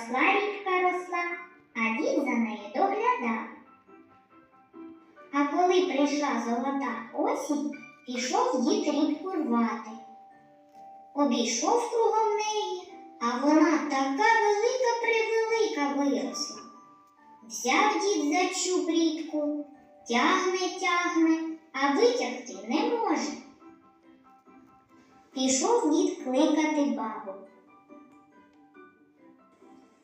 Росла рібка росла, а дід за нею доглядав. А коли прийшла золота осінь, пішов дід рібку рвати. Обійшов кругом неї, а вона така велика превелика виросла. Взяв дід за чуб рідку, тягне, тягне, а витягти не може. Пішов дід кликати бабу.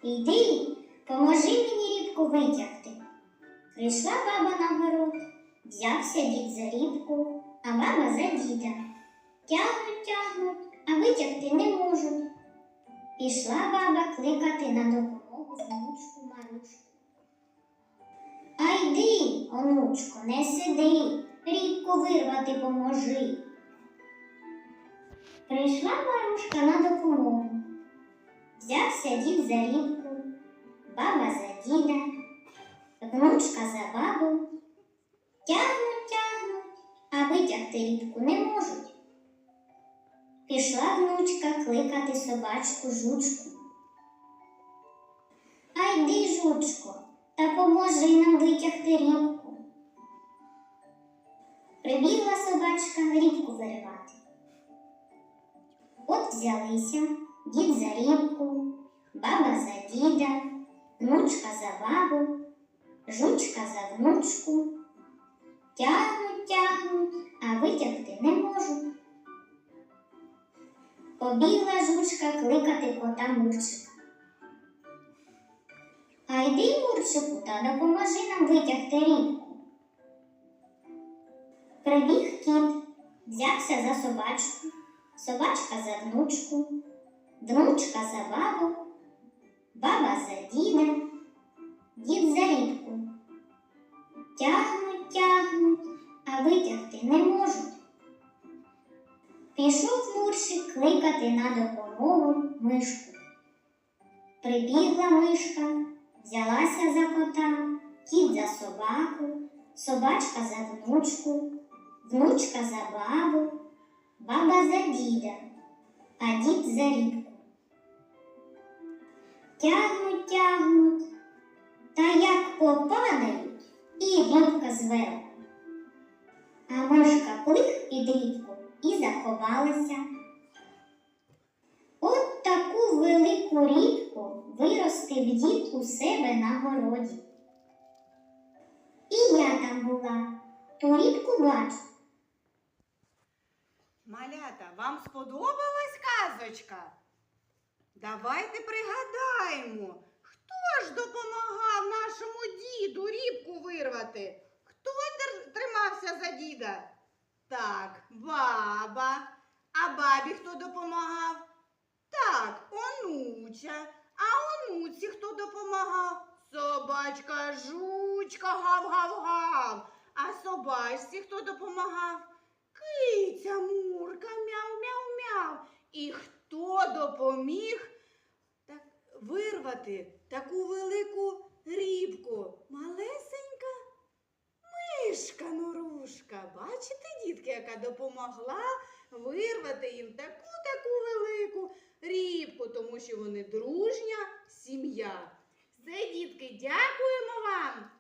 Іди, поможи мені рібку витягти. Прийшла баба на город, взявся дід за рібку, а баба за діда. Тягнуть, тягнуть, а витягти не можуть. Пішла баба кликати на допомогу внучку Марушку. А йди, онучко, не сиди, рібку вирвати поможи. Прийшла Марушка на допомогу. Взявся дід за рібку, баба за діда, внучка за бабу. Тягнуть, тягнуть, а витягти рібку не можуть. Пішла внучка кликати собачку жучку. А йди, жучко, та поможи нам витягти рібку. Прибігла собачка рібку виривати. От взялися дід за рібку, баба за діда, внучка за бабу, жучка за внучку. Тягнуть, тягнуть, а витягти не можуть. Побігла жучка кликати кота Мурчика. А йди, Мурчику, та допоможи нам витягти рібку. Прибіг кіт, взявся за собачку, собачка за внучку, внучка за бабу, баба за діда, дід за рібку. Тягнуть, тягнуть, а витягти не можуть. Пішов Муршик кликати на допомогу мишку. Прибігла мишка, взялася за кота, кіт за собаку, собачка за внучку, внучка за бабу, баба за діда, а дід за рібку. Тягнуть, тягнуть, та як попадають, і рибка зверху. А мишка плих під рібку і заховалася. От таку велику рібку виростив дід у себе на городі. І я там була, ту рібку бачу. Малята, вам сподобалась казочка? Давайте пригадаємо, хто ж допомагав нашому діду рібку вирвати? Хто тримався за діда? Так, баба. А бабі хто допомагав? Так, онуча. А онуці хто допомагав? Собачка жучка гав-гав-гав. А собачці хто допомагав? Киця Мурка, мяу-мяу-мяу. І хто допоміг так, вирвати таку велику рібку? Малесенька мишка Норушка. Бачите, дітки, яка допомогла вирвати їм таку таку велику рібку, тому що вони дружня сім'я. Все, дітки, дякуємо вам